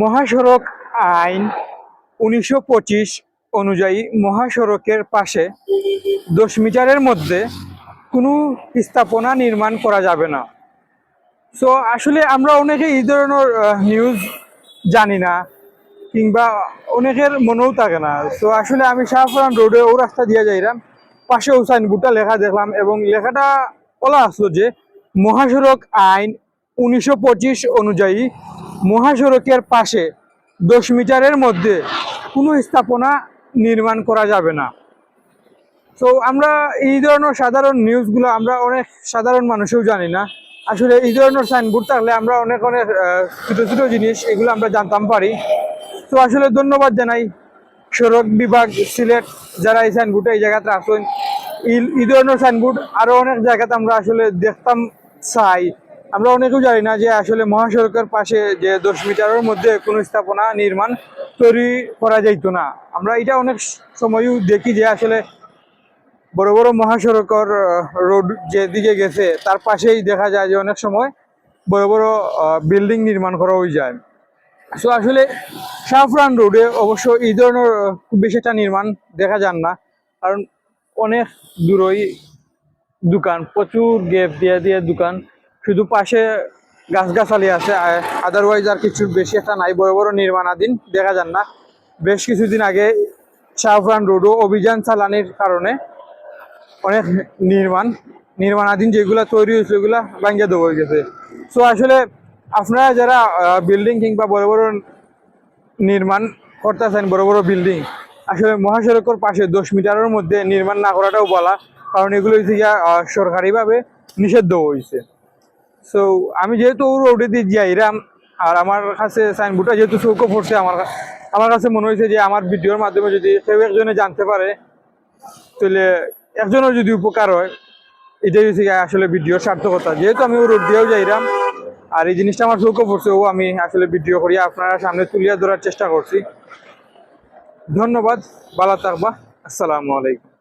মহাসড়ক আইন উনিশশো পঁচিশ অনুযায়ী মহাসড়কের পাশে দশ মিটারের মধ্যে কোনো স্থাপনা নির্মাণ করা যাবে না। সো আসলে আমরা অনেকে এই ধরনের নিউজ জানি না, কিংবা অনেকের মনেও থাকে না। তো আসলে আমি শাহপুরান রোডে ও রাস্তা দিয়ে যাইলাম, পাশে ও সাইনবোর্ডটা লেখা দেখলাম এবং লেখাটা বলা আসলো যে, মহাসড়ক আইন উনিশশো পঁচিশ অনুযায়ী মহাসড়কের পাশে দশ মিটারের মধ্যে কোনো স্থাপনা নির্মাণ করা যাবে না। তো আমরা এই ধরনের সাধারণ নিউজগুলো আমরা অনেক সাধারণ মানুষেও জানি না। আসলে এই ধরনের সাইনবোর্ড থাকলে আমরা অনেক অনেক ছোট ছোট জিনিস এগুলো আমরা জানতাম, পারি। তো আসলে ধন্যবাদ জানাই সড়ক বিভাগ, সিলেট, যারা এই সাইনবোর্ডে এই জায়গাতে আসেন। এই ধরনের সাইনবোর্ড আরও অনেক জায়গাতে আমরা আসলে দেখতাম, চাই। আমরা অনেকেও জানি না যে আসলে মহাসড়কের পাশে যে দশ মিটারের মধ্যে কোনো স্থাপনা নির্মাণ তৈরি করা যাইতো না। আমরা এটা অনেক সময়ও দেখি যে আসলে বড় বড় মহাসড়কের রোড যেদিকে গেছে, তার পাশেই দেখা যায় যে অনেক সময় বড় বড় বিল্ডিং নির্মাণ করা হয়ে যায়। সো আসলে শাহপুরান রোডে অবশ্য এই ধরনের খুব বেশি একটা নির্মাণ দেখা যান না। কারণ অনেক দূরই দোকান, প্রচুর গ্যাপ দিয়ে দিয়ে দোকান। শুধু পাশে গাছগাছালি আছে আদারওয়াইজ আর কিছু বেশি একটা নাই, বড় বড় নির্মাণাধীন, দেখা যান না। বেশ কিছুদিন আগে শাহফরান রোডও অভিযান চালানির কারণে অনেক নির্মাণ, নির্মাণাধীন যেগুলা তৈরি হয়েছে, ওগুলা ভাঙ্গিয়ে দেবো হয়ে গেছে। সো আসলে আপনারা যারা বিল্ডিং কিংবা বড় বড় নির্মাণ করতেছেন, বড় বড় বিল্ডিং আসলে মহাসড়কের পাশে দশ মিটারের মধ্যে নির্মাণ না করাটাও বলা, কারণ এগুলো হচ্ছে সরকারিভাবে নিষিদ্ধ হয়েছে সো আমি যেহেতু ও রোডে দিয়ে যাইরাম, আর আমার কাছে সাইনবোর্ডটা যেহেতু চৌকো পড়ছে, আমার আমার কাছে মনে হয়েছে যে আমার ভিডিওর মাধ্যমে যদি কেউ একজনে জানতে পারে, তাহলে একজনের যদি উপকার হয়, এটাই হচ্ছে আসলে ভিডিওর সার্থকতা। যেহেতু আমি ও রোড দিয়েও যাইরাম, আর এই জিনিসটা আমার চৌকো পড়ছে, ও আমি আসলে ভিডিও করি, আপনারা সামনে তুলিয়া ধরার চেষ্টা করছি। ধন্যবাদ, ভালো থাকবা, আসসালামু আলাইকুম।